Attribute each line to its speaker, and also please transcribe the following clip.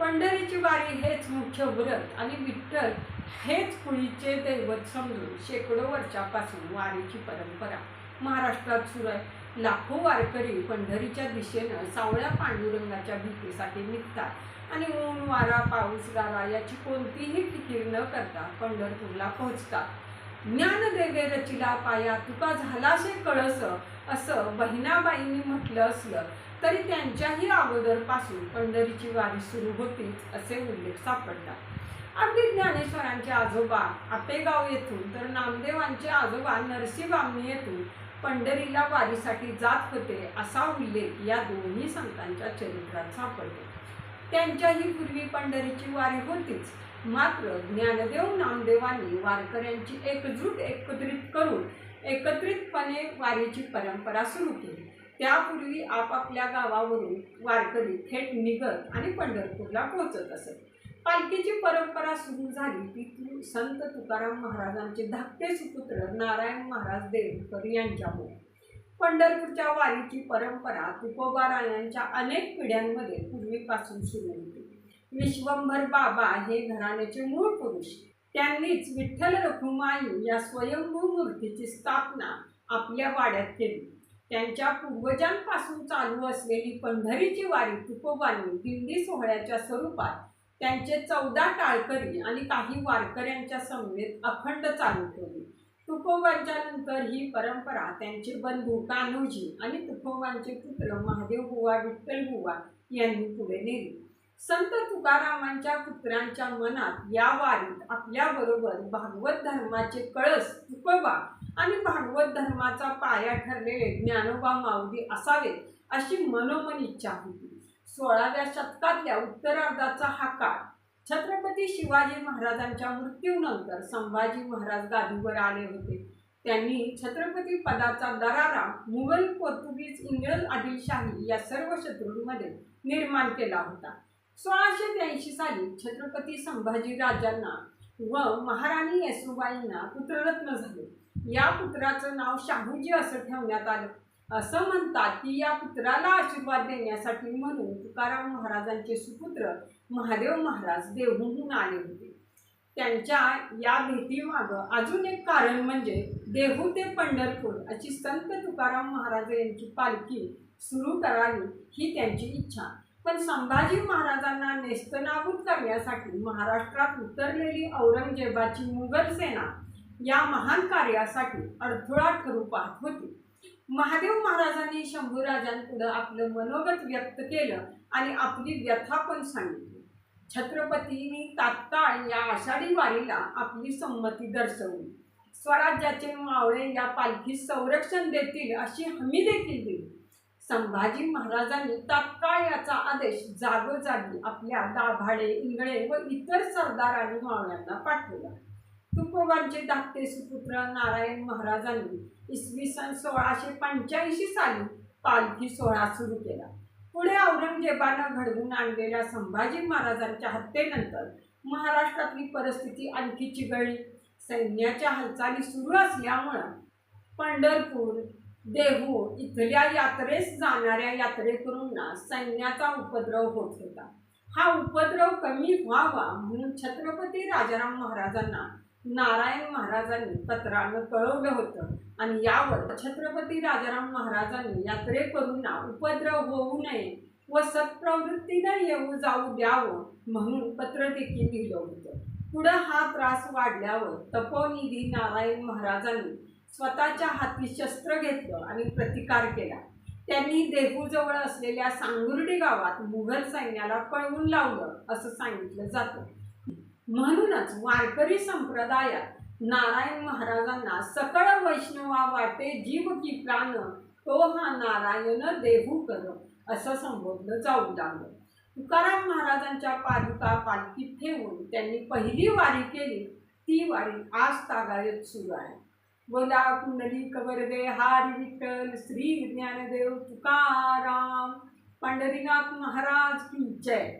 Speaker 1: पंढरीची वारी हेच मुख्य व्रत आणि विठ्ठल हेच कुळीचे दैवत समजून शेकडो वर्षापासून वारीची परंपरा. महाराष्ट्रात सुरू आहे. लाखो वारकरी पंढरीच्या दिशेनं सावळ्या पांडुरंगाच्या भीतीसाठी निघतात आणि ऊन वारा पाऊस गारा याची कोणतीही फिकीर न करता पंढरपूरला पोहोचतात. ज्ञान देगे रचिला पाया तुका झालाशे कळस असं बहिणाबाईंनी म्हटलं असलं तरी त्यांच्याही अगोदरपासून पंढरीची वारी सुरू होतीच असे उल्लेख सापडतात अगदी ज्ञानेश्वरांचे आजोबा आपेगाव येथून तर नामदेवांचे आजोबा नरसिंहबामणी येथून पंढरीला वारीसाठी जात होते असा उल्लेख या दोन्ही संतांच्या चरित्रात सापडतो. त्यांच्याही पूर्वी पंढरीची वारी होतीच. मात्र ज्ञानदेव नामदेवांनी वारकऱ्यांची एकजूट एकत्रित करून एकत्रितपणे वारीची परंपरा सुरू केली. त्यापूर्वी आपापल्या गावावरून वारकरी थेट निघत आणि पंढरपूरला पोहोचत असत पालखीची परंपरा सुरू झाली ती संत तुकाराम महाराजांचे धाकटे सुपुत्र नारायण महाराज देवकर यांच्यामुळे. पंढरपूरच्या वारीची परंपरा तुकोबारायांच्या अनेक पिढ्यांमध्ये पूर्वीपासून सुरू होती. विश्वंभर बाबा हे घराण्याचे मूळ पुरुष. त्यांनीच विठ्ठल रखुमाई या स्वयंभू मूर्तीची स्थापना आपल्या वाड्यात केली. त्यांच्या पूर्वजांपासून चालू असलेली पंढरीची वारी तुकोबांनी दिंडी सोहळ्याच्या स्वरूपात त्यांचे चौदा टाळकरी आणि काही वारकऱ्यांच्या समवेत अखंड चालू ठेवली. तुकोबांच्या नंतर ही परंपरा त्यांचे बंधू कान्होजी आणि तुकोबांचे पुत्र महादेव बुवा विठ्ठल बुवा यांनी पुढे नेली. संत तुकारामांच्या पुत्रांच्या मनात या वारीत आपल्याबरोबर भागवत धर्माचे कळस तुकोबा आणि भागवत धर्माचा पाया ठरलेले ज्ञानोबा माऊली असावेत अशी मनोमन इच्छा होती. सोळाव्या शतकातल्या उत्तरार्धाचा हा काळ छत्रपती शिवाजी महाराजांच्या मृत्यूनंतर संभाजी महाराज गादीवर आले होते. त्यांनी छत्रपती पदाचा दरारा मुघल पोर्तुगीज इंग्रज आदिलशाही या सर्व शत्रूंमध्ये निर्माण केला होता. सोळाशे त्र्याऐंशी साली छत्रपती संभाजी राजांना व महाराणी येसुबाईंना पुत्ररत्न झाले. या पुत्राचं नाव शाहूजी असं ठेवण्यात आलं. असं म्हणतात की या पुत्राला आशीर्वाद देण्यासाठी म्हणून तुकाराम महाराजांचे सुपुत्र महादेव महाराज देहूहून आले होते. त्यांच्या या भेटीमागं अजून एक कारण म्हणजे देहू ते पंढरपूर अशी संत तुकाराम महाराज यांची पालखी सुरू करावी ही त्यांची इच्छा. पण संभाजी महाराजांना नेस्तनाबूत करण्यासाठी महाराष्ट्रात उतरलेली औरंगजेबाची मुघल सेना या महान कार्यासाठी अडथळा ठरू पाहत होती. महादेव महाराजांनी शंभूराजांपुढं आपलं मनोगत व्यक्त केलं आणि आपली व्यथा पण सांगितली. छत्रपतींनी तात्काळ या आषाढी वारीला आपली संमती दर्शवली. स्वराज्याचे मावळे या पालखीस संरक्षण देतील अशी हमी देखील दिली. संभाजी महाराजांनी तात्काळ याचा आदेश जागोजागी आपल्या दाभाडे इंगळे व इतर सरदार आणि मावळ्यांना पाठवला. तुकोबांचे धाकटे सुपुत्र नारायण महाराजांनी इसवी सन सोळाशे पंच्याऐंशी साली पालखी सोहळा सुरू केला. पुढे औरंगजेबानं घडवून आणलेल्या संभाजी महाराजांच्या हत्येनंतर महाराष्ट्रातली परिस्थिती आणखी चिघळली. सैन्याच्या हालचाली सुरू असल्यामुळं पंढरपूर देहू इथल्या यात्रेस जाणाऱ्या यात्रेकरूंना सैन्याचा उपद्रव होत होता. हा उपद्रव कमी व्हावा म्हणून छत्रपती राजाराम महाराजांना नारायण महाराजांनी पत्रानं कळवलं होतं आणि यावर छत्रपती राजाराम महाराजांनी यात्रेकरूंना उपद्रव होऊ नये व सत्प्रवृत्तीनं येऊ जाऊ द्यावं म्हणून पत्र देखील लिहिलं होतं. पुढं हा त्रास वाढल्यावर तपोनिधी नारायण महाराजांनी स्वतःच्या हाती शस्त्र घेतलं आणि प्रतिकार केला. त्यांनी देहूजवळ असलेल्या सांगुर्डी गावात मुघल सैन्याला पळवून लावलं असं सांगितलं जातं. म्हणूनच वारकरी संप्रदायात नारायण महाराजांना सकळ वैष्णवा वाटे जीव की प्राण तो हा नारायण देहू कर असं संबोधलं जाऊ लागलं. तुकाराम महाराजांच्या पादुका पालखीत ठेवून त्यांनी पहिली वारी केली. ती वारी आज तागायत सुरू आहे. बोला कुंडली कवरगे हारी विठ्ठल श्री ज्ञानदेव तुकाराम पंढरीनाथ महाराज की जय.